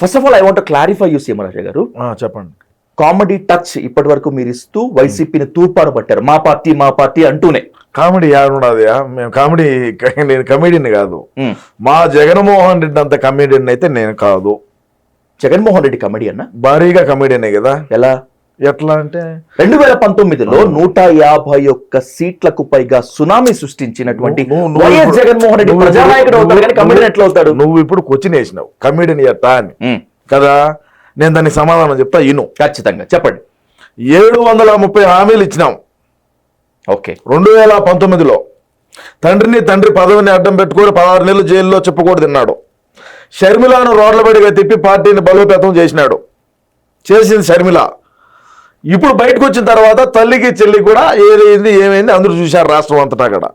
First of all I want clarify you Seemaraja గారు చెప్పండి. Comedy touch ఇప్పటి వరకు మీరు ఇస్తూ వైసీపీని తూర్పారు పట్టారు. మా పార్టీ మా పార్టీ అంటూనే. కామెడీ ఏడున్నది మేము కామెడీ నేను కమెడియన్ కాదు. మా జగన్మోహన్ రెడ్డి అంత కమెడియన్ అయితే నేను కాదు. జగన్మోహన్ రెడ్డి కమెడీ అన్న భారీగా కమెడియనే కదా? ఎలా? ఎట్లా అంటే రెండు వేల పంతొమ్మిదిలో నూట యాభై ఒక్క సీట్లకు పైగా సునామీ సృష్టించినటువంటి వైఎస్ జగన్మోహన్ రెడ్డి ప్రజానాయకుడు అవుతాడు కానీ కమెడియన్ ఎట్లా అవుతాడు నువ్వు ఇప్పుడు క్వశ్చన్ వేసినావు. కమెడియన్ ఎట్టా అని కదా? నేను దానికి సమాధానం చెప్తా ఇను. ఖచ్చితంగా. చెప్పండి. ఏడు వందల ముప్పై హామీలు ఇచ్చినాం. ఓకే. రెండు వేల పంతొమ్మిదిలో. తండ్రిని తండ్రి పదవిని అడ్డం పెట్టుకొని పదహారు నెలలు జైల్లో చెప్పుకోడు తిన్నాడు షర్మిలాను రోడ్లబడిగా తిప్పి పార్టీని బలోపేతం చేసినాడు. చేసింది షర్మిల. ఇప్పుడు బయటకు వచ్చిన తర్వాత తల్లికి చెల్లి కూడా ఏదైంది ఏమైంది అందరూ చూశారు రాష్ట్రం అంతటా కూడా.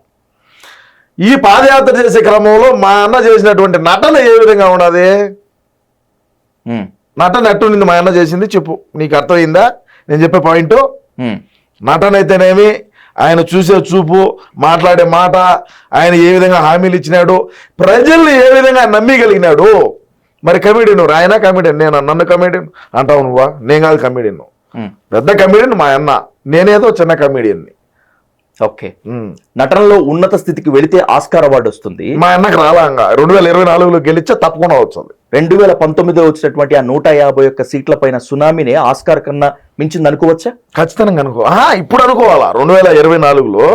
ఈ పాదయాత్ర చేసే క్రమంలో మా అన్న చేసినటువంటి నటన ఏ విధంగా ఉన్నది? ఉమ్, నటన నిన్ను మా అన్న చేసింది చెప్పు. నీకు అర్థమైందా? నేను చెప్పే పాయింట్ నటన అయితేనేమి? ఆయన చూసే చూపు మాట్లాడే మాట ఆయన ఏ విధంగా హామీలు ఇచ్చినాడు ప్రజల్ని ఏ విధంగా నమ్మగలిగినాడు? మరి కమెడియన్ ఆయన కమెడియన్ నేను? నన్ను కమెడియన్ అంటావు నువ్వా? నేను కాదు కమెడియన్ పెద్ద కమెడియన్ మా అన్న. నేనేదో చిన్న కమెడియన్ని ఓకే. నటనలో ఉన్నత స్థితికి వెళితే ఆస్కార్ అవార్డు వస్తుంది. మా అన్నకు రాలాంగా రెండు వేల ఇరవై నాలుగులో గెలిస్తే తప్పకుండా వచ్చింది రెండు వేల పంతొమ్మిదిలో వచ్చినటువంటి ఆ నూట యాభై ఒక్క సీట్ల పైన సునామీని ఆస్కార్ కన్నా మించింది అనుకోవచ్చా ఖచ్చితంగా అనుకో ఇప్పుడు అనుకోవాలా? రెండు వేల ఇరవై నాలుగులో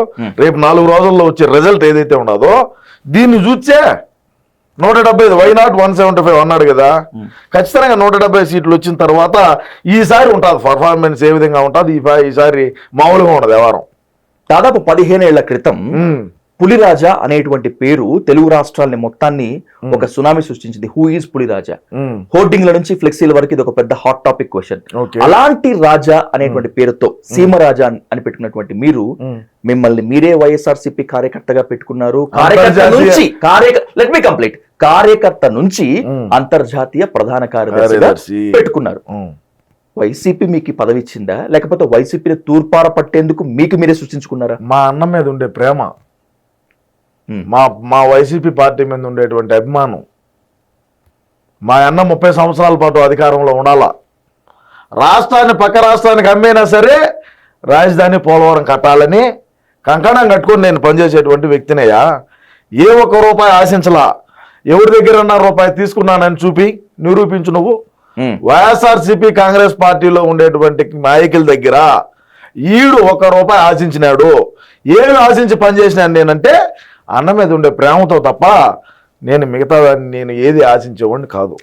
రేపు నాలుగు రోజుల్లో వచ్చే రిజల్ట్ ఏదైతే ఉన్నదో దీన్ని చూస్తే నూట డెబ్బై why not one seventy five అన్నాడు కదా. ఖచ్చితంగా నూట డెబ్బై సీట్లు వచ్చిన తర్వాత ఈసారి ఉంటుంది పర్ఫార్మెన్స్ ఏ విధంగా ఉంటుంది ఈసారి మామూలుగా ఉండదు వ్యవహారం. దాదాపు పదిహేను ఏళ్ళ క్రితం ఉమ్, పులిరాజా అనేటువంటి పేరు తెలుగు రాష్ట్రాలని మొత్తాన్ని ఒక సునామీ సృష్టించింది హూ ఈజ్ పులిరాజా హోర్డింగ్ల నుంచి ఫ్లెక్సీల వరకు ఇది ఒక పెద్ద హాట్ టాపిక్ క్వశ్చన్. అలాంటి రాజా అనేటువంటి పేరుతో సీమరాజా అని పెట్టుకున్నటువంటి మీరు. మిమ్మల్ని మీరే వైఎస్ఆర్సీపీ కార్యకర్తగా పెట్టుకున్నారు కార్యకర్త నుంచి లెట్ మీ కంప్లీట్ కార్యకర్త నుంచి. అంతర్జాతీయ ప్రధాన కార్యదర్శి. పెట్టుకున్నారు. వైసీపీ మీకు పదవి ఇచ్చిందా లేకపోతే వైసీపీని తూర్పార పట్టేందుకు మీకు మీరే సృష్టించుకున్నారా మా అన్న మీద ఉండే ప్రేమ. మా మా వైసీపీ పార్టీ మీద ఉండేటువంటి అభిమానం. మా అన్న ముప్పై సంవత్సరాల పాటు అధికారంలో ఉండాలా? రాష్ట్రాన్ని పక్క రాష్ట్రానికి అమ్మేనా సరే రాజధాని పోలవరం కట్టాలని కంకణం కట్టుకొని నేను పనిచేసేటువంటి వ్యక్తినయ్యా. ఏ ఒక్క రూపాయి ఆశించలా. ఎవరి దగ్గర రూపాయి తీసుకున్నానని చూపి నిరూపించు నువ్వు. ఉమ్. వైఎస్ఆర్సీపీ కాంగ్రెస్ పార్టీలో ఉండేటువంటి నాయకుల దగ్గర ఈడు ఒక రూపాయి ఆశించినాడు. ఏమి ఆశించి పనిచేసినాను నేనంటే అన్న మీద ఉండే ప్రేమతో తప్ప నేను మిగతా నేను ఏది ఆశించేవాడిని కాదు.